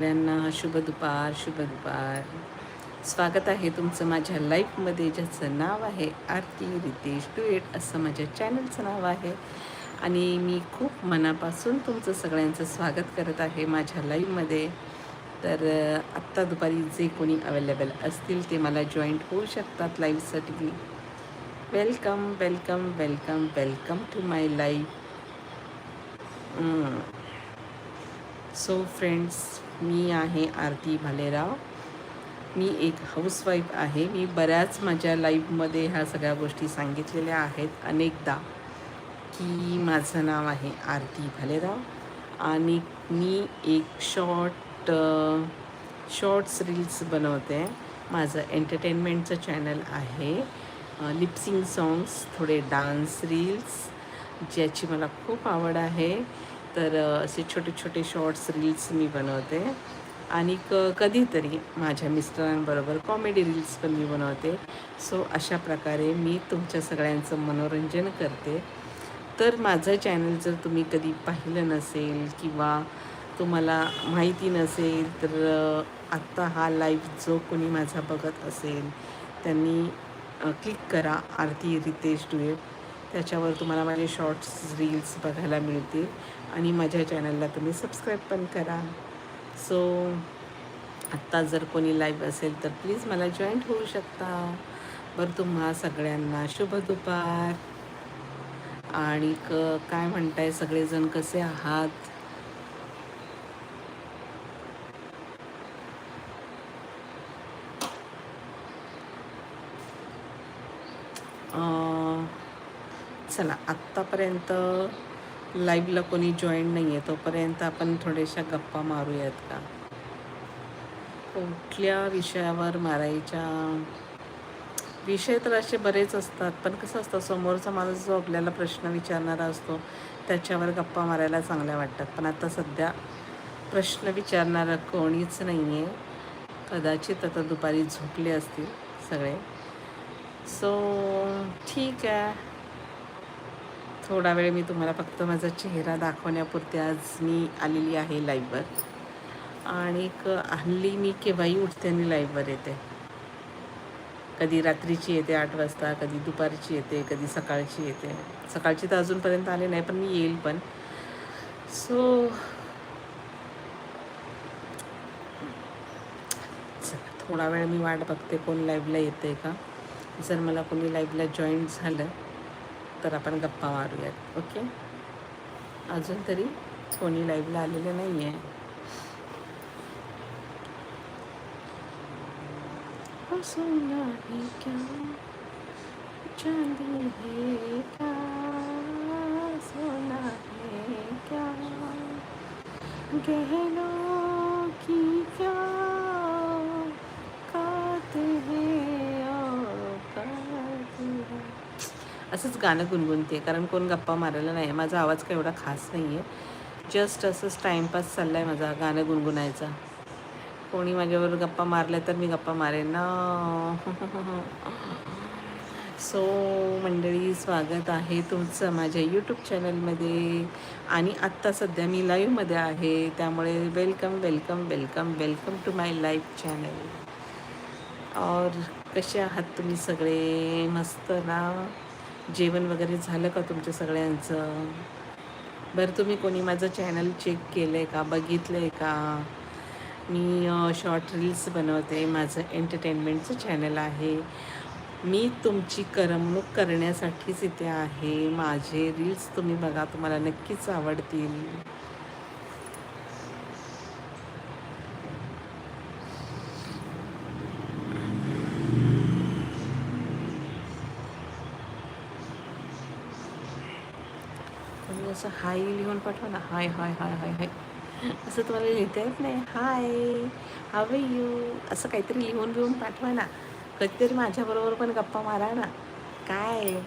सगळ्यांना शुभ दुपार शुभ दुपार. स्वागत आहे तुमचं माझ्या लाईफमध्ये ज्याचं नाव आहे आरती रितेश डुएट असं माझ्या चॅनलचं नाव आहे. आणि मी खूप मनापासून तुमचं सगळ्यांचं स्वागत करत आहे माझ्या लाईव्हमध्ये तर आत्ता दुपारी जे कोणी अवेलेबल असतील ते मला जॉईंट होऊ शकतात लाईव्हसाठी. Welcome welcome welcome welcome to my life. So friends मी आहे आरती भालेराव. मी एक हाऊसवाईफ आहे. मी बऱ्याच माझ्या लाईफमध्ये ह्या सगळ्या गोष्टी सांगितलेल्या आहेत. अनेकदा की माझं नाव आहे आरती भालेराव आणि मी एक शॉर्ट शॉर्ट्स रील्स बनवते. माझं एंटरटेनमेंटचं चॅनल आहे. लिप्सिंग सॉन्ग्स थोडे डान्स रील्स ज्याची मला खूप आवड आहे. तर असे छोटे छोटे शॉर्ट्स रील्स मी बनवते. आणि क कधीतरी माझ्या मिस्टरांबरोबर कॉमेडी रील्स पण मी बनवते. सो अशा प्रकारे मी तुमच्या सगळ्यांचं मनोरंजन करते. तर माझं चॅनल जर तुम्ही कधी पाहिलं नसेल किंवा तुम्हाला माहिती नसेल तर आत्ता हा लाईव्ह जो कोणी माझा बघत असेल त्यांनी क्लिक करा आरती रितेश डुएट त्याच्यावर तुम्हाला माझे शॉर्ट्स रील्स बघायला मिळतील. आणि माझ्या चॅनलला तुम्ही सबस्क्राईब पण करा. सो आत्ता जर कोणी लाईव्ह असेल तर प्लीज मला जॉईंट होऊ शकता. बरं तुम्हा सगळ्यांना शुभ दुपार. आणि क काय म्हणताय सगळेजण कसे आहात? चला आत्तापर्यंत लाईव्हला कोणी जॉईन नाही आहे तोपर्यंत आपण थोड्याशा गप्पा मारूयात का? कुठल्या विषयावर मारायच्या? विषय तर असे बरेच असतात पण कसं असतं समोरचा माणूस जो आपल्याला प्रश्न विचारणारा असतो त्याच्यावर गप्पा मारायला चांगल्या वाटतात. पण आता सध्या प्रश्न विचारणारं कोणीच नाही आहे कदाचित आता दुपारी झोपले असतील सगळे. सो ठीक आहे. थोडा वेळ मी तुम्हाला फक्त माझा चेहरा दाखवण्यापुरते आज मी आलेली आहे लाईव्हवर आणि हल्ली मी केव्हाही उठते आणि लाईव्हवर येते. कधी रात्रीची येते आठ वाजता कधी दुपारची येते कधी सकाळची येते. सकाळची तर अजूनपर्यंत आले नाही पण मी येईल पण. सो थोडा वेळ मी वाट बघते कोण लाईव्हला येते का. जर मला कोणी लाईव्हला जॉईन झालं तर आपण गप्पा मारूयात ओके? अजून तरी कोणी लाईव्हला आलेलं नाही आहे सोना है क्या चांदी है क्या सोना है क्या? गहनों की क्या कात है औकात है असंच गाणं गुणगुणते कारण कोण गप्पा मारायला नाही. माझा आवाज काही एवढा खास नाही आहे जस्ट असंच टाईमपास चालला आहे माझा गाणं गुणगुणायचा. कोणी माझ्यावर गप्पा मारल्या तर मी गप्पा मारेन ना. सो मंडळी स्वागत आहे तुमचं माझ्या यूट्यूब चॅनलमध्ये आणि आत्ता सध्या मी लाईव्हमध्ये आहे. त्यामुळे welcome welcome welcome welcome to my live channel और कसे आहात तुम्ही सगळे? मस्त ना? जेवण वगैरे झालं का तुमच्या सगळ्यांचं? बरं तुम्ही कोणी माझं चॅनल चेक केलं आहे का? बघितलं आहे का? मी शॉर्ट रील्स बनवते. माझं एंटरटेनमेंटचं चॅनल आहे. मी तुमची करमणूक करण्यासाठीच इथे आहे. माझे रील्स तुम्ही बघा तुम्हाला नक्कीच आवडतील कोणी असं हाय लिहून पाठवा ना. हाय हाय हाय हाय हाय. असं तुम्हाला लिहिता येत नाही. हाय हवे यू असं काहीतरी लिहून लिहून पाठवा ना. कधीतरी माझ्याबरोबर पण गप्पा मारा ना. काय?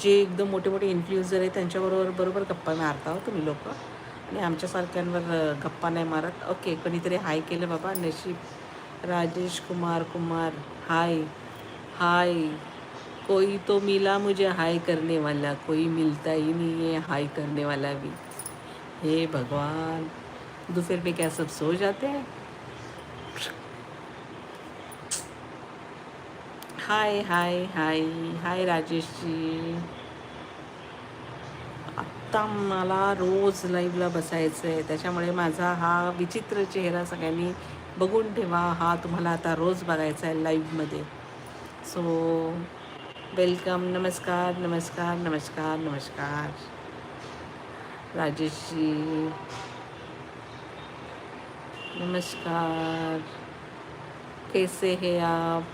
जे एकदम मोठे मोठे इन्फ्लुएन्सर आहेत त्यांच्याबरोबर बरोबर गप्पा मारता हो तुम्ही लोक. आणि आमच्यासारख्यांवर गप्पा नाही मारत. ओके कोणीतरी हाय केलं बाबा. नशीब. राजेश कुमार कुमार. हाय. हाय. कोई तो मिला मुझे हाय करने वाला कोई मिलता ही नहीं है हाय करने वाला भी। हे भगवान दोपहर में क्या सब सो जाते हैं? हाय हाय हाय हाय राजेश जी। आत्ता मला रोज लाईव्हला बसायचं आहे. त्याच्यामुळे माझा हा विचित्र चेहरा सगळ्यांनी बघून ठेवा. हा तुम्हाला आता रोज बघायचा आहे लाईव्हमध्ये सो वेलकम, नमस्कार नमस्कार नमस्कार नमस्कार। राजेश जी, नमस्कार। कैसे हैं आप?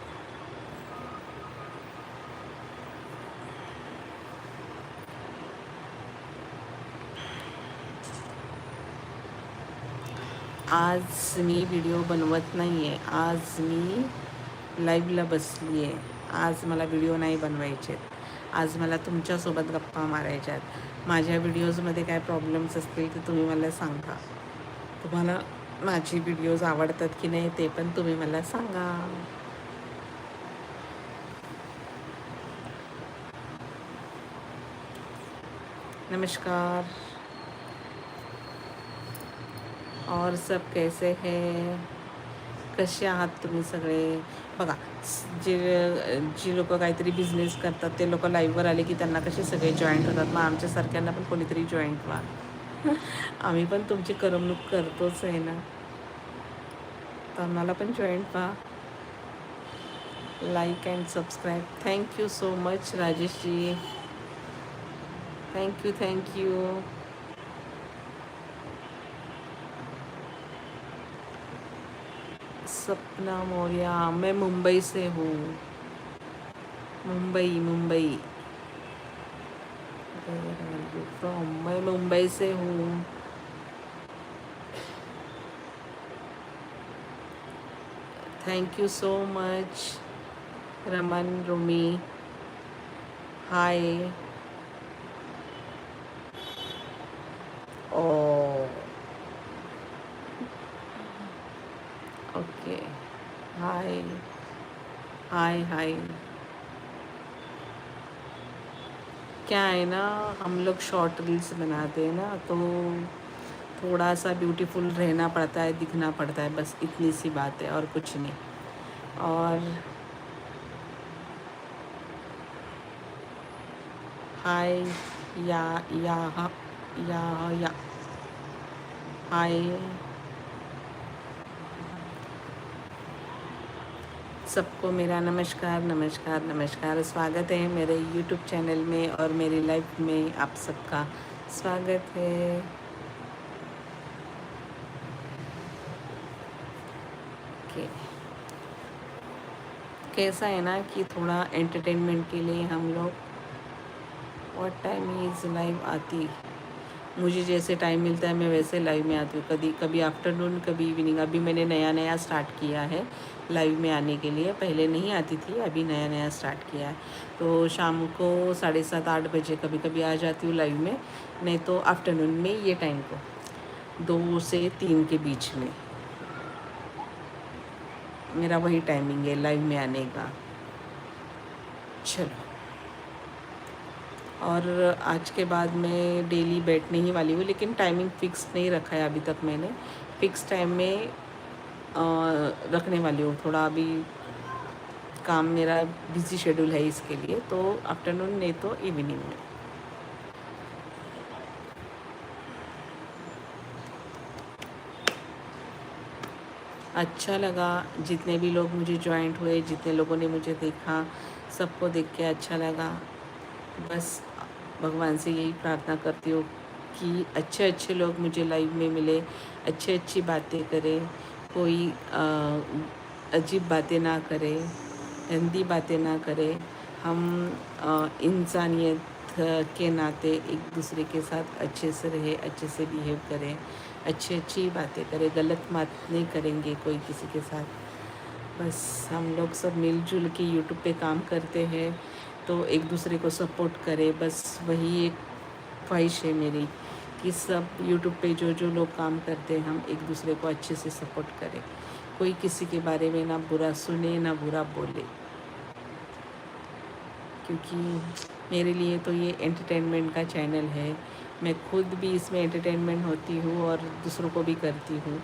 आज मी व्हिडिओ बनवत नाही आहे आज मी लाईव्हला बसली आहे आज मला व्हिडिओ नाही बनवायचे आज मला तुमच्यासोबत गप्पा मारायच्या आहेत. माझ्या व्हिडिओजमध्ये काय प्रॉब्लेम्स असतील ते तुम्ही मला सांगा. तुम्हाला माझी व्हिडिओज आवडतात की नाही ते पण तुम्ही मला सांगा. नमस्कार. और सब कैसे है? कसे आहात तुम्ही सगळे? बघा जे जी लोक काहीतरी बिझनेस करतात ते लोक लाईव्हवर आले की त्यांना कसे सगळे जॉईंट होतात. मग आमच्यासारख्यांना पण कोणीतरी जॉईंट व्हा. आम्ही पण तुमची करमणूक करतोच आहे ना. तर आम्हाला पण जॉईंट व्हा. Like and subscribe thank you so much Rajeshji. Thank you thank you Sapna Maurya मैं मुंबई से हूँ। मुंबई मुंबई। फ्रॉम मैं मुंबई से हूँ। Thank you so much Raman Rumi. Hi hi hi. क्या है ना, हम लोग शॉर्ट रील्स बनाते हैं ना तो थोड़ा सा ब्यूटीफुल रहना पड़ता है, दिखना पड़ता है, बस इतनी सी बात है और कुछ नहीं। और हाय, या या या या, हाय। सबको मेरा नमस्कार नमस्कार नमस्कार। स्वागत है मेरे यूट्यूब चैनल में और मेरी लाइफ में आप सबका। स्वागत है। ओके कैसा है ना कि थोड़ा एंटरटेनमेंट के लिए हम लोग और टाइम इज़ लाइव आती? मुझे जैसे टाइम मिलता है, मैं वैसे लाइव में आती हूँ। कभी कभी आफ्टरनून कभी इवनिंग अभी मैंने नया नया स्टार्ट किया है। लाइव में आने के लिए। पहले नहीं आती थी, अभी नया नया स्टार्ट किया है। तो शाम को साढ़े सात, आठ बजे कभी कभी आ जाती हूँ लाइव में। नहीं तो आफ्टरनून में ये टाइम को। दो से तीन के बीच में। मेरा वही टाइमिंग है लाइव में आने का। चलो। और आज के बाद मैं डेली बैठने ही वाली हूँ, लेकिन टाइमिंग फिक्स नहीं रखा है अभी तक मैंने। फिक्स टाइम में रखने वाली हूँ। थोड़ा अभी काम मेरा बिज़ी शेड्यूल है इसके लिए तो आफ्टरनून नहीं तो इवनिंग में। अच्छा लगा जितने भी लोग मुझे ज्वाइंट हुए, जितने लोगों ने मुझे देखा, सबको देख के अच्छा लगा। बस भगवान से यही प्रार्थना करती हूँ कि अच्छे अच्छे लोग मुझे लाइव में मिले अच्छी अच्छी बातें करें कोई अजीब बातें ना करे, गंदी बातें ना करे, हम इंसानियत के नाते एक दूसरे के साथ अच्छे से रहे, अच्छे से बिहेव करें, अच्छी अच्छी बातें करें, गलत बात नहीं करेंगे कोई किसी के साथ। बस हम लोग सब मिलजुल के यूट्यूब पे काम करते हैं तो एक दूसरे को सपोर्ट करें, बस वही एक ख्वाहिश है मेरी। कि सब यूट्यूब पे जो जो लोग काम करते हैं हम एक दूसरे को अच्छे से सपोर्ट करें। कोई किसी के बारे में ना बुरा सुने ना बुरा बोले। क्योंकि मेरे लिए तो ये एंटरटेनमेंट का चैनल है। मैं खुद भी इसमें एंटरटेनमेंट होती हूँ और दूसरों को भी करती हूँ।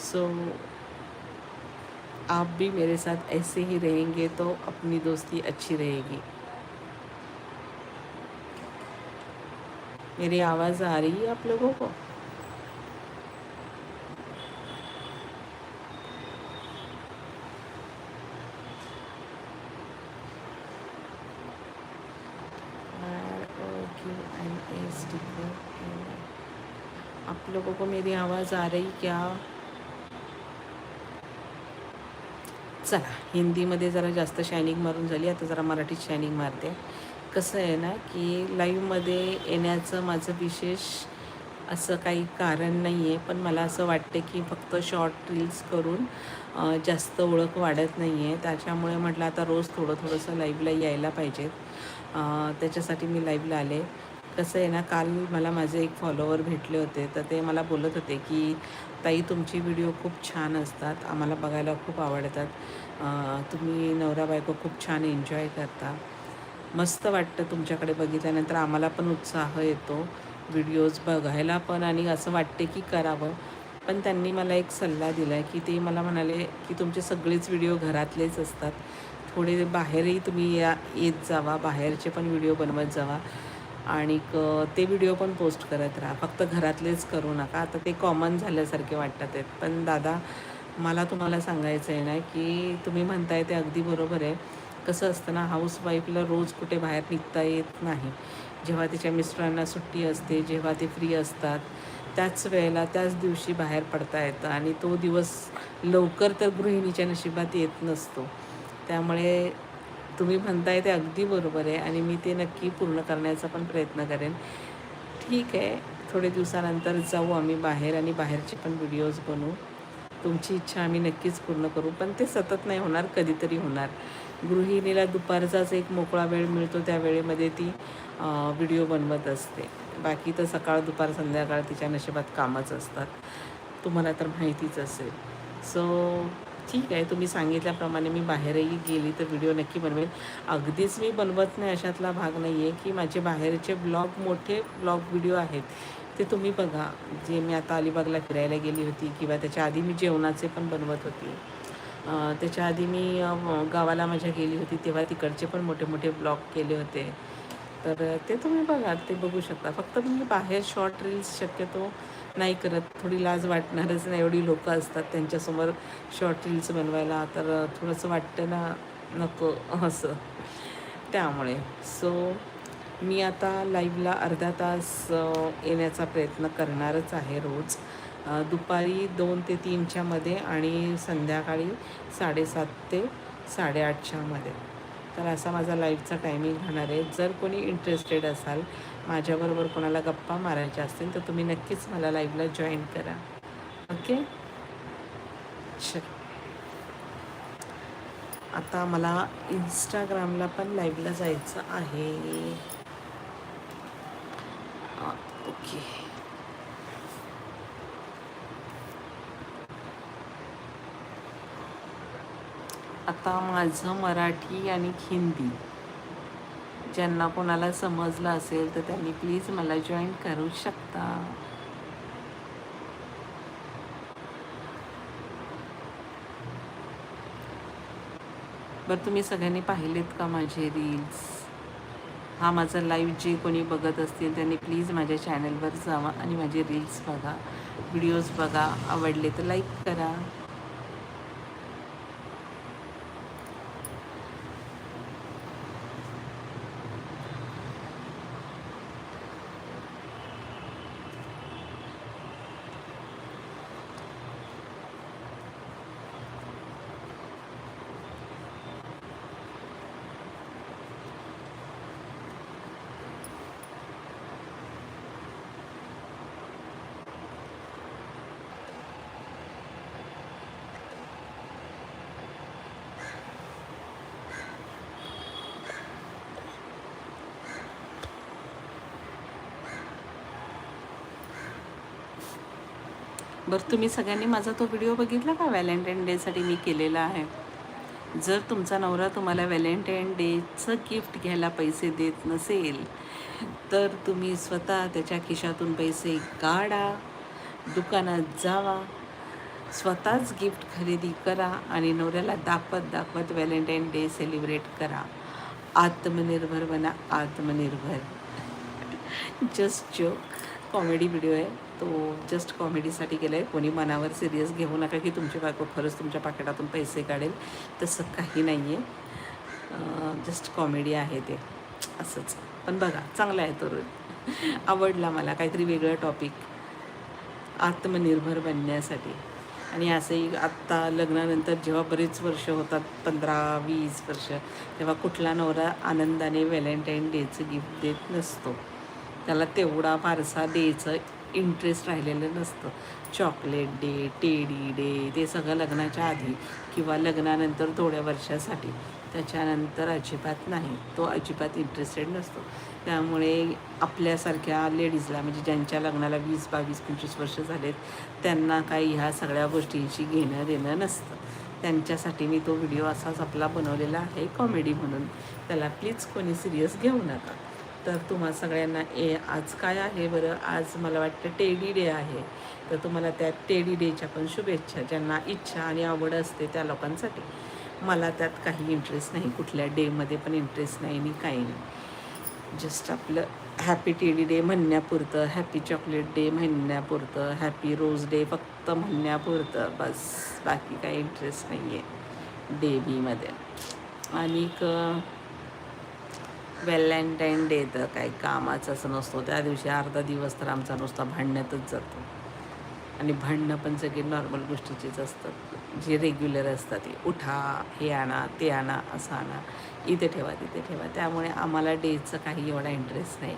सो so, आप भी मेरे साथ ऐसे ही रहेंगे तो अपनी दोस्ती अच्छी रहेगी। मेरी आवाज़ आ रही है आप लोगों को? आप लोगों को मेरी आवाज़ आ रही क्या? चला हिंदीमध्ये जरा जास्त शायनिंग मारून झाली आता जरा मराठीत शायनिंग मारते. कसं आहे ना की लाईव्हमध्ये येण्याचं माझं विशेष असं काही कारण नाही आहे पण मला असं वाटते की फक्त शॉर्ट रील्स करून जास्त ओळख वाढत नाही आहे त्याच्यामुळे म्हटलं आता रोज थोडं थोडंसं लाईव्हला यायला पाहिजेत. त्याच्यासाठी मी लाईव्हला आले. कसं आहे ना काल मला माझे एक फॉलोवर भेटले होते. तर ते मला बोलत होते की ताई तुमची व्हिडिओ खूप छान असतात. आम्हाला बघायला खूप आवडतात. तुम्ही नवरा बायको खूप छान एन्जॉय करता. मस्त वाटतं तुमच्याकडे बघितल्यानंतर. आम्हाला पण उत्साह येतो. व्हिडिओज बघायला पण आणि असं वाटते की करावं. पण त्यांनी मला एक सल्ला दिला आहे की ते मला म्हणाले की तुमचे सगळेच व्हिडिओ घरातलेच असतात. थोडे बाहेरही तुम्ही या येत जावा. बाहेरचे पण व्हिडिओ बनवत जावा. आणि ते व्हिडिओ पण पोस्ट करत राहा. फक्त घरातलेच करू नका. आता ते कॉमन झाल्यासारखे वाटतात आहेत. पण दादा मला तुम्हाला सांगायचं आहे ना की तुम्ही म्हणताय ते अगदी बरोबर आहे. कसं असतं ना हाऊसवाईफला रोज कुठे बाहेर निघता येत नाही. जेव्हा तिच्या मिस्टरांना सुट्टी असते जेव्हा ते फ्री असतात त्याच वेळेला त्याच दिवशी बाहेर पडता येतं आणि तो दिवस लवकर तर गृहिणीच्या नशिबात येत नसतो. त्यामुळे तुम्ही म्हणताय ते अगदी बरोबर आहे आणि मी ते नक्की पूर्ण करण्याचा पण प्रयत्न करेन. ठीक आहे थोडे दिवसानंतर जाऊ आम्ही बाहेर आणि बाहेरचे पण व्हिडिओज बनवू. तुमची इच्छा आम्ही नक्कीच पूर्ण करू पण ते सतत नाही होणार कधीतरी होणार. गृहिणीला दुपारचाच एक मोकळा वेळ मिळतो त्या वेळेमध्ये ती व्हिडिओ बनवत असते. बाकी तर सकाळ दुपार संध्याकाळ तिच्या नशिबात कामच असतात. तुम्हाला तर माहितीच असेल. सो ठीक आहे. तुम्ही सांगितल्याप्रमाणे मी बाहेरही गेली तर व्हिडिओ नक्की बनवेल. अगदीच मी बनवत नाही अशातला भाग नाही आहे की माझे बाहेरचे ब्लॉग मोठे ब्लॉग व्हिडिओ आहेत. ते तुम्ही बघा. जे मी आता अलिबागला फिरायला गेली होती किंवा त्याच्या आधी मी जेवणाचे पण बनवत होती. त्याच्या आधी मी गावाला माझ्या गेली होती तेव्हा तिकडचे पण मोठे मोठे ब्लॉग केले होते. तर ते तुम्ही बघा ते बघू शकता. फक्त मी बाहेर शॉर्ट रील्स शक्यतो नाही करत. थोडी लाज वाटणारच नाही. एवढी लोकं असतात त्यांच्यासमोर शॉर्ट रील्स बनवायला. तर थोडंसं वाटतं ना नको असं. त्यामुळे. सो मी आता लाईव्हला अर्धा तास येण्याचा प्रयत्न करणारच आहे रोज. दुपारी दोन ते तीनच्या मध्ये आणि संध्याकाळी साडेसात ते साडेआठच्या मध्ये. तर असा माझा लाईव्हचा टायमिंग राहणार आहे. जर कोणी इंटरेस्टेड असाल माझ्याबरोबर कोणाला गप्पा मारायच्या असतील तर तुम्ही नक्कीच मला लाईव्हला जॉईन करा. ओके चल. आता मला इंस्टाग्रामला पण लाईव्हला जायचं आहे. ओके आता माझं मराठी आणि हिंदी ज्यांना कोणाला समजलं असेल तर त्यांनी प्लीज मला जॉईन करू शकता? बरं तुम्ही सगळ्यांनी पाहिलेत का माझे रील्स हा माझा लाईव्ह जे कोणी बघत असतील त्यांनी प्लीज माझ्या चॅनलवर जावा आणि माझे रील्स बघा व्हिडिओज बघा. आवडले तर लाईक करा. बरं तुम्ही सगळ्यांनी माझा तो व्हिडिओ बघितला का? व्हॅलेंटाईन डेसाठी मी केलेला आहे. जर तुमचा नवरा तुम्हाला व्हॅलेंटाईन डेचं गिफ्ट घ्यायला पैसे देत नसेल तर तुम्ही स्वतः त्याच्या खिशातून पैसे काढा दुकानात जावा स्वतःच गिफ्ट खरेदी करा आणि नवऱ्याला दाखवत दाखवत व्हॅलेंटाईन डे सेलिब्रेट करा. आत्मनिर्भर बना आत्मनिर्भर. जस्ट जोक कॉमेडी व्हिडिओ आहे. तो जस्ट कॉमेडीसाठी केला आहे कोणी मनावर सिरियस घेऊ नका की तुमची बायको खरंच तुमच्या पाकिटातून पैसे काढेल. तसं काही नाही आहे जस्ट कॉमेडी आहे ते. असंच. पण बघा चांगला आहे तो रोल आवडला मला काहीतरी वेगळं टॉपिक आत्मनिर्भर बनण्यासाठी. आणि असंही आत्ता लग्नानंतर जेव्हा बरेच वर्ष होतात पंधरा वीस वर्ष तेव्हा कुठला नवरा आनंदाने व्हॅलेंटाईन डेचं गिफ्ट देत नसतो. त्याला तेवढा फारसा डेचं इंटरेस्ट राहिलेलं नसतं. चॉकलेट डे टेडी डे ते सगळं लग्नाच्या आधी किंवा लग्नानंतर थोड्या वर्षासाठी. त्याच्यानंतर अजिबात नाही. तो अजिबात इंटरेस्टेड नसतो. त्यामुळे आपल्यासारख्या लेडीजला म्हणजे ज्यांच्या लग्नाला वीस बावीस पंचवीस वर्ष झालेत त्यांना काही ह्या सगळ्या गोष्टींशी घेणं देणं नसतं. त्यांच्यासाठी मी तो व्हिडिओ असाच आपला बनवलेला आहे कॉमेडी म्हणून. त्याला प्लीज कोणी सिरियस घेऊ नका. तर तुम्हा सगळ्यांना ए आज काय आहे बरं? आज मला वाटतं टेडी डे आहे. तर तुम्हाला त्या टेडी डेच्या पण शुभेच्छा ज्यांना इच्छा आणि आवड असते त्या लोकांसाठी. मला त्यात काही इंटरेस्ट नाही कुठल्या डेमध्ये पण इंटरेस्ट नाही आणि काही नाही. जस्ट आपलं हॅपी टेडी डे म्हणण्यापुरतं हॅपी चॉकलेट डे म्हणण्यापुरतं हॅपी रोज डे फक्त म्हणण्यापुरतं. बस बाकी काही इंटरेस्ट नाही आहे डे बीमध्ये आणि व्हॅलेंटाईन डे तर काही असं नसतो. त्या दिवशी अर्धा दिवस तर आमचा नुसता भांडण्यातच जातो. आणि भांडणं पण सगळी नॉर्मल गोष्टीचीच असतात. जे रेग्युलर असतात ते उठा हे आणा ते आणा असं आणा. इथे ठेवा तिथे ठेवा. त्यामुळे आम्हाला डेचं काही एवढा इंटरेस्ट नाही.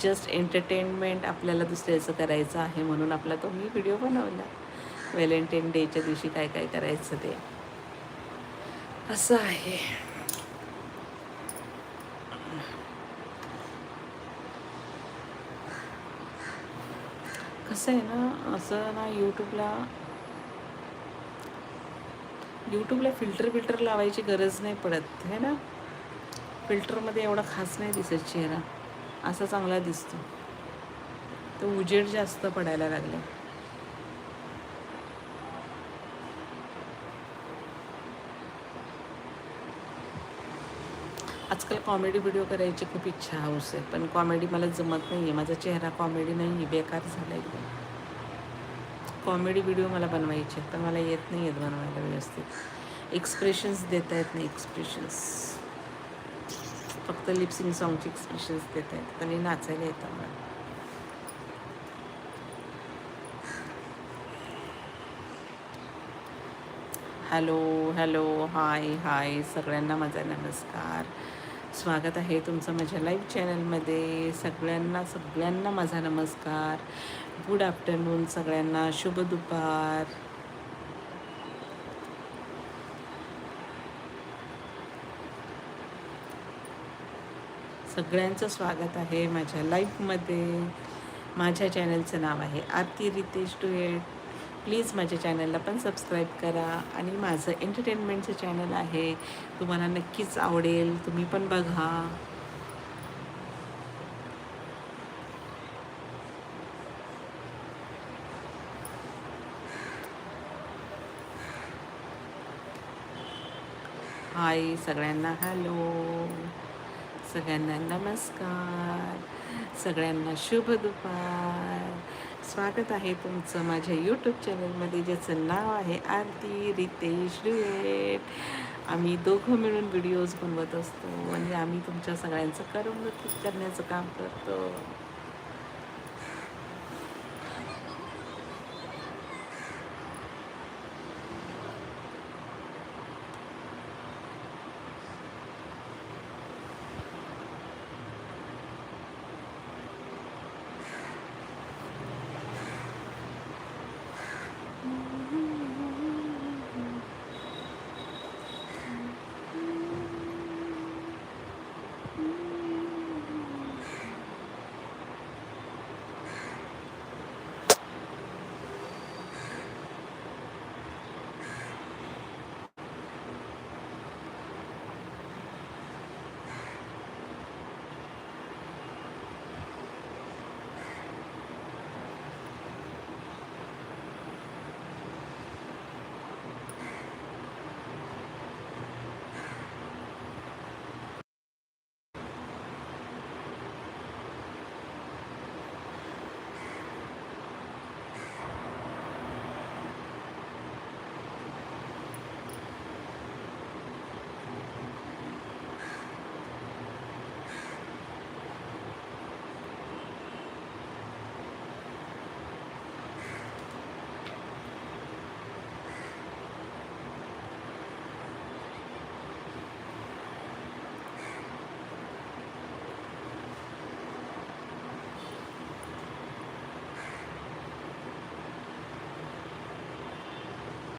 जस्ट एंटरटेनमेंट आपल्याला दुसऱ्याचं करायचं आहे म्हणून आपला तो मी व्हिडिओ बनवला. व्हॅलेंटाईन डेच्या दिवशी काय काय करायचं ते. असं आहे. कसं आहे ना असं ना यूट्यूबला यूट्यूबला फिल्टर फिल्टर लावायची गरज नाही पडत है ना? फिल्टरमध्ये एवढा खास नाही दिसत चेहरा. असा चांगला दिसतो. तो उजेड जास्त पडायला लागला. आजकाल कॉमेडी व्हिडिओ करायची खूप इच्छा हाऊस आहे पण कॉमेडी मला जमत नाही आहे माझा चेहरा कॉमेडी नाही आहे बेकार झाला एकदम. कॉमेडी व्हिडिओ मला बनवायचे आहेत, पण मला येत नाही आहेत बनवायला व्यवस्थित. एक्सप्रेशन्स देता येत नाही एक्सप्रेशन्स फक्त लिपसिंग सॉंगचे एक्सप्रेशन्स देता येतात आणि नाचायला येतं मला. हॅलो हॅलो हाय हाय सगळ्यांना माझा नमस्कार. स्वागत आहे तुमचं माझ्या लाईव्ह चॅनलमध्ये सगळ्यांना सगळ्यांना माझा नमस्कार. गुड आफ्टरनून सगळ्यांना. शुभ दुपार. सगळ्यांचं स्वागत आहे माझ्या लाईफमध्ये माझ्या चॅनलचं नाव आहे आरती रितेश टुएट प्लीज माझ्या चॅनलला पण सबस्क्राईब करा. आणि माझं एंटरटेनमेंटचं चॅनल आहे. तुम्हाला नक्कीच आवडेल. तुम्ही पण बघा. हाय सगळ्यांना हॅलो. सगळ्यांना नमस्कार. सगळ्यांना शुभ दुपार. स्वागत आहे तुमचं माझ्या यूट्यूब चॅनलमध्ये ज्याचं नाव आहे आरती रितेश डुएट. आम्ही दोघं मिळून व्हिडिओज बनवत असतो. म्हणजे आम्ही तुमच्या सगळ्यांचं करमणूक करण्याचं काम करतो.